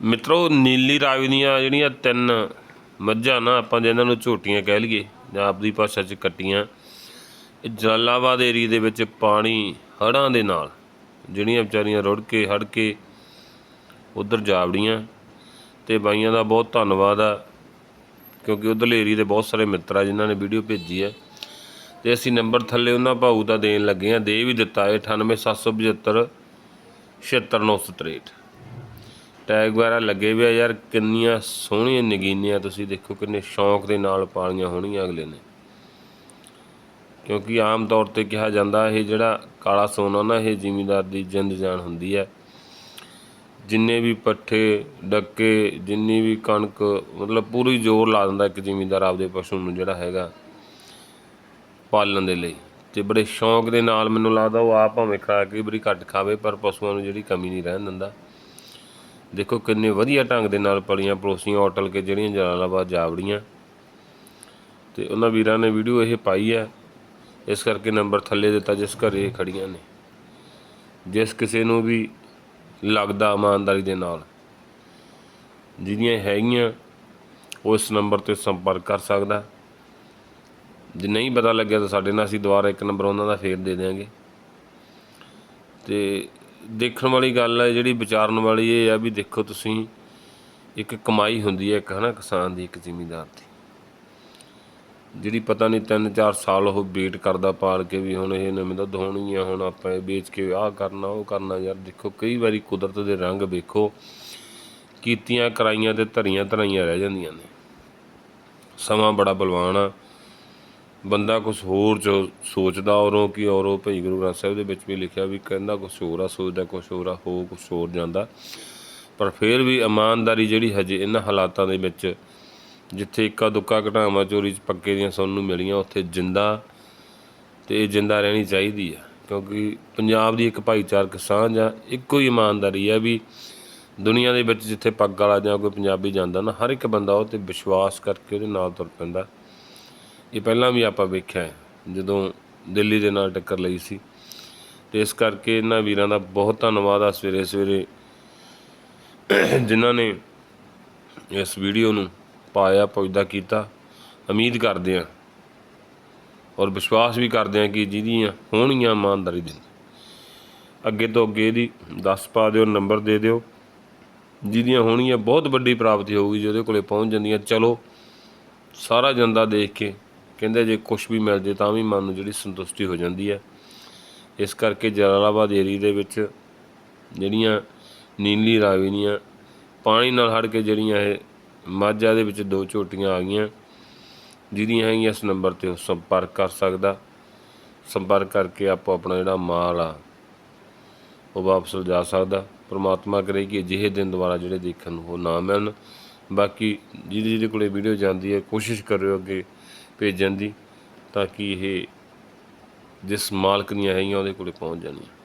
ਮਿੱਤਰੋ, ਨੀਲੀ ਰਾਵੀ ਦੀਆਂ ਜਿਹੜੀਆਂ ਤਿੰਨ ਮੱਝਾਂ ਨਾ, ਆਪਾਂ ਜਿਹਨਾਂ ਨੂੰ ਝੋਟੀਆਂ ਕਹਿ ਲਈਏ, ਜਾਂ ਆਪਦੀ ਭਾਸ਼ਾ 'ਚ ਕੱਟੀਆਂ, ਇਹ ਜਲਾਲਾਬਾਦ ਏਰੀਏ ਦੇ ਵਿੱਚ ਪਾਣੀ ਹੜ੍ਹਾਂ ਦੇ ਨਾਲ ਜਿਹੜੀਆਂ ਵਿਚਾਰੀਆਂ ਰੁੜ ਕੇ ਹੜ ਕੇ ਉਧਰ ਜਾਵੜੀਆਂ ਤੇ ਬਾਈਆਂ ਦਾ ਬਹੁਤ ਧੰਨਵਾਦ ਆ, ਕਿਉਂਕਿ ਉਧਰਲੇ ਏਰੀਏ ਦੇ ਬਹੁਤ ਸਾਰੇ ਮਿੱਤਰ ਆ ਜਿਨ੍ਹਾਂ ਨੇ ਵੀਡੀਓ ਭੇਜੀ ਹੈ ਤੇ ਅਸੀਂ ਨੰਬਰ ਥੱਲੇ ਉਹਨਾਂ ਭਾਊ ਦਾ ਦੇਣ ਲੱਗੇ ਆ, ਦੇ ਵੀ ਦਿੱਤਾ ਹੈ 98775 76963 ਟੈਗ ਵਗੈਰਾ ਲੱਗੇ ਵੀ ਆ ਯਾਰ, ਕਿੰਨੀਆਂ ਸੋਹਣੀਆਂ ਨਗੀਨੀਆਂ ਤੁਸੀਂ ਦੇਖੋ, ਕਿੰਨੇ ਸ਼ੌਂਕ ਦੇ ਨਾਲ ਪਾਲੀਆਂ ਹੋਣਗੀਆਂ ਅਗਲੇ ਨੇ। ਕਿਉਂਕਿ ਆਮ ਤੌਰ ਤੇ ਕਿਹਾ ਜਾਂਦਾ, ਇਹ ਜਿਹੜਾ ਕਾਲਾ ਸੋਨਾ ਨਾ, ਇਹ ਜ਼ਿਮੀਂਦਾਰ ਦੀ ਜਿੰਦ ਜਾਨ ਹੁੰਦੀ ਹੈ। ਜਿੰਨੇ ਵੀ ਪੱਠੇ, ਡੱਕੇ, ਜਿੰਨੀ ਵੀ ਕਣਕ, ਮਤਲਬ ਪੂਰੀ ਜ਼ੋਰ ਲਾ ਦਿੰਦਾ ਇੱਕ ਜ਼ਿਮੀਂਦਾਰ ਆਪਦੇ ਪਸ਼ੂ ਨੂੰ ਜਿਹੜਾ ਹੈਗਾ, ਪਾਲਣ ਦੇ ਲਈ। ਤੇ ਬੜੇ ਸ਼ੌਂਕ ਦੇ ਨਾਲ ਮੈਨੂੰ ਲੱਗਦਾ ਉਹ ਆਪ ਭਾਵੇਂ ਖਾ ਕੇ ਬੜੀ ਘੱਟ ਖਾਵੇ, ਪਰ ਪਸ਼ੂਆਂ ਨੂੰ ਜਿਹੜੀ ਕਮੀ ਨਹੀਂ ਰਹਿਣ ਦਿੰਦਾ। ਦੇਖੋ ਕਿੰਨੇ ਵਧੀਆ ਢੰਗ ਦੇ ਨਾਲ ਪਲੀਆਂ ਪਲੋਸੀਆਂ ਹੋਟਲ ਕੇ ਜਿਹੜੀਆਂ ਜਲਾਲਾਬਾਦ ਜਾਵੜੀਆਂ ਤੇ ਉਹਨਾਂ ਵੀਰਾਂ ਨੇ ਵੀਡੀਓ ਇਹ ਪਾਈ ਹੈ। ਇਸ ਕਰਕੇ ਨੰਬਰ ਥੱਲੇ ਦਿੱਤਾ ਜਿਸ ਘਰੇ ਇਹ ਖੜੀਆਂ ਨੇ। ਜਿਸ ਕਿਸੇ ਨੂੰ ਵੀ ਲੱਗਦਾ ਇਮਾਨਦਾਰੀ ਦੇ ਨਾਲ। ਜਿਹਦੀਆਂ ਹੈਗੀਆਂ, ਉਹ ਇਸ ਨੰਬਰ ਤੇ ਸੰਪਰਕ ਕਰ ਸਕਦਾ। ਜੇ ਨਹੀਂ ਪਤਾ ਲੱਗਿਆ ਤਾਂ ਸਾਡੇ ਨਾਲ ਅਸੀਂ ਦੁਬਾਰਾ ਇੱਕ ਨੰਬਰ ਉਹਨਾਂ ਦਾ ਫੇਰ ਦੇ ਦਿਆਂਗੇ। ਤੇ ਦੇਖਣ ਵਾਲੀ ਗੱਲ ਹੈ, ਜਿਹੜੀ ਵਿਚਾਰਨ ਵਾਲੀ ਇਹ ਆ ਵੀ ਦੇਖੋ ਤੁਸੀਂ, ਇੱਕ ਕਮਾਈ ਹੁੰਦੀ ਹੈ ਇੱਕ, ਹਨਾ, ਕਿਸਾਨ ਦੀ, ਇੱਕ ਜ਼ਿਮੀਂਦਾਰ ਦੀ। ਜਿਹੜੀ ਪਤਾ ਨਹੀਂ 3-4 ਸਾਲ ਉਹ ਵੇਟ ਕਰਦਾ ਪਾਲ ਕੇ ਵੀ ਹੁਣ ਇਹ ਨਵੇਂ ਦੁੱਧ ਹੋਣੀ ਆ, ਹੁਣ ਆਪਾਂ ਇਹ ਵੇਚ ਕੇ ਆਹ ਕਰਨਾ, ਉਹ ਕਰਨਾ, ਯਾਰ ਦੇਖੋ ਕਈ ਵਾਰੀ ਕੁਦਰਤ ਦੇ ਰੰਗ ਵੇਖੋ, ਕੀਤੀਆਂ ਕਰਾਈਆਂ ਤੇ ਧਰੀਆਂ ਧਰਾਈਆਂ ਰਹਿ ਜਾਂਦੀਆਂ ਨੇ। ਸਮਾਂ ਬੜਾ ਬਲਵਾਨ ਆ। ਬੰਦਾ ਕੁਝ ਹੋਰ ਜੋ ਸੋਚਦਾ ਔਰੋਂ ਕਿ ਔਰੋਂ ਭਈ ਗੁਰੂ ਗ੍ਰੰਥ ਸਾਹਿਬ ਦੇ ਵਿੱਚ ਵੀ ਲਿਖਿਆ ਵੀ ਕਹਿੰਦਾ ਕੁਝ ਹੋਰ ਆ, ਸੋਚਦਾ ਕੁਝ ਹੋਰ ਆ, ਹੋ ਕੁਝ ਹੋਰ ਜਾਂਦਾ। ਪਰ ਫਿਰ ਵੀ ਇਮਾਨਦਾਰੀ ਜਿਹੜੀ ਹਜੇ ਇਹਨਾਂ ਹਾਲਾਤਾਂ ਦੇ ਵਿੱਚ, ਜਿੱਥੇ ਇੱਕਾ ਦੁੱਕਾ ਘਟਾਵਾਂ ਚੋਰੀ ਚ ਪੱਕੇ ਦੀਆਂ ਸੁਣਨ ਨੂੰ ਮਿਲੀਆਂ, ਉੱਥੇ ਜਿੰਦਾ ਤੇ ਇਹ ਜਿੰਦਾ ਰਹਿਣੀ ਚਾਹੀਦੀ ਆ। ਕਿਉਂਕਿ ਪੰਜਾਬ ਦੀ ਇੱਕ ਭਾਈਚਾਰਕ ਸਾਂਝ ਆ, ਇੱਕੋ ਹੀ ਇਮਾਨਦਾਰੀ ਆ ਵੀ ਦੁਨੀਆ ਦੇ ਵਿੱਚ ਜਿੱਥੇ ਪੱਗ ਵਾਲਾ ਜਾਂ ਕੋਈ ਪੰਜਾਬੀ ਜਾਂਦਾ ਨਾ, ਹਰ ਇੱਕ ਬੰਦਾ ਉਹ ਤੇ ਵਿਸ਼ਵਾਸ ਕਰਕੇ ਉਹਦੇ ਨਾਲ ਤੁਰ ਪੈਂਦਾ। ਇਹ ਪਹਿਲਾਂ ਵੀ ਆਪਾਂ ਵੇਖਿਆ ਜਦੋਂ ਦਿੱਲੀ ਦੇ ਨਾਲ ਟੱਕਰ ਲਈ ਸੀ। ਤੇ ਇਸ ਕਰਕੇ ਇਹਨਾਂ ਵੀਰਾਂ ਦਾ ਬਹੁਤ ਧੰਨਵਾਦ ਆ ਸਵੇਰੇ ਸਵੇਰੇ, ਜਿਨ੍ਹਾਂ ਨੇ ਇਸ ਵੀਡੀਓ ਨੂੰ ਪਾਇਆ, ਪੁੱਜਦਾ, ਕੀਤਾ। ਉਮੀਦ ਕਰਦੇ ਆ ਔਰ ਵਿਸ਼ਵਾਸ ਵੀ ਕਰਦੇ ਆ ਕਿ ਜਿਹਦੀਆਂ ਹੋਣਗੀਆਂ ਇਮਾਨਦਾਰੀ ਦੇ ਅੱਗੇ ਤੋਂ ਅੱਗੇ ਦੀ ਦੱਸ ਪਾ ਦਿਓ, ਨੰਬਰ ਦੇ ਦਿਓ। ਜਿਹਦੀਆਂ ਹੋਣਗੀਆਂ ਬਹੁਤ ਵੱਡੀ ਪ੍ਰਾਪਤੀ ਹੋਊਗੀ, ਜਿਹਦੇ ਕੋਲੇ ਪਹੁੰਚ ਜਾਂਦੀਆਂ। ਚਲੋ, ਸਾਰਾ ਜੰਦਾ ਦੇਖ ਕੇ ਕਹਿੰਦੇ ਜੇ ਕੁਝ ਵੀ ਮਿਲ ਜੇ ਤਾਂ ਵੀ ਮਨ ਨੂੰ ਜਿਹੜੀ ਸੰਤੁਸ਼ਟੀ ਹੋ ਜਾਂਦੀ ਹੈ। ਇਸ ਕਰਕੇ ਜਲਾਲਾਬਾਦ ਏਰੀਏ ਦੇ ਵਿੱਚ ਜਿਹੜੀਆਂ ਨੀਲੀ ਰਾਵੀ ਦੀਆਂ ਪਾਣੀ ਨਾਲ ਹੜ ਕੇ ਜਿਹੜੀਆਂ ਇਹ ਮਾਝਾ ਦੇ ਵਿੱਚ ਦੋ ਝੋਟੀਆਂ ਆ ਗਈਆਂ, ਜਿਹਦੀਆਂ ਹੈਗੀਆਂ ਇਸ ਨੰਬਰ ਤੇ ਉਹ ਸੰਪਰਕ ਕਰ ਸਕਦਾ। ਸੰਪਰਕ ਕਰਕੇ ਆਪੋ ਆਪਣਾ ਜਿਹੜਾ ਮਾਲ ਆ, ਉਹ ਵਾਪਸ ਲਿਜਾ ਸਕਦਾ। ਪ੍ਰਮਾਤਮਾ ਕਰੇ ਕਿ ਅਜਿਹੇ ਦਿਨ ਦੁਬਾਰਾ ਜਿਹੜੇ ਦੇਖਣ ਨੂੰ ਉਹ ਨਾ ਮਿਲਣ। ਬਾਕੀ ਜਿਹਦੇ ਜਿਹਦੇ ਕੋਲੇ ਵੀਡੀਓ ਜਾਂਦੀ ਹੈ, ਕੋਸ਼ਿਸ਼ ਕਰਿਓ ਅੱਗੇ ਭੇਜਣ ਦੀ ਤਾਂ ਕਿ ਇਹ ਜਿਸ ਮਾਲਕ ਦੀਆਂ ਹੈਗੀਆਂ ਉਹਦੇ ਕੋਲੇ ਪਹੁੰਚ ਜਾਣੀਆਂ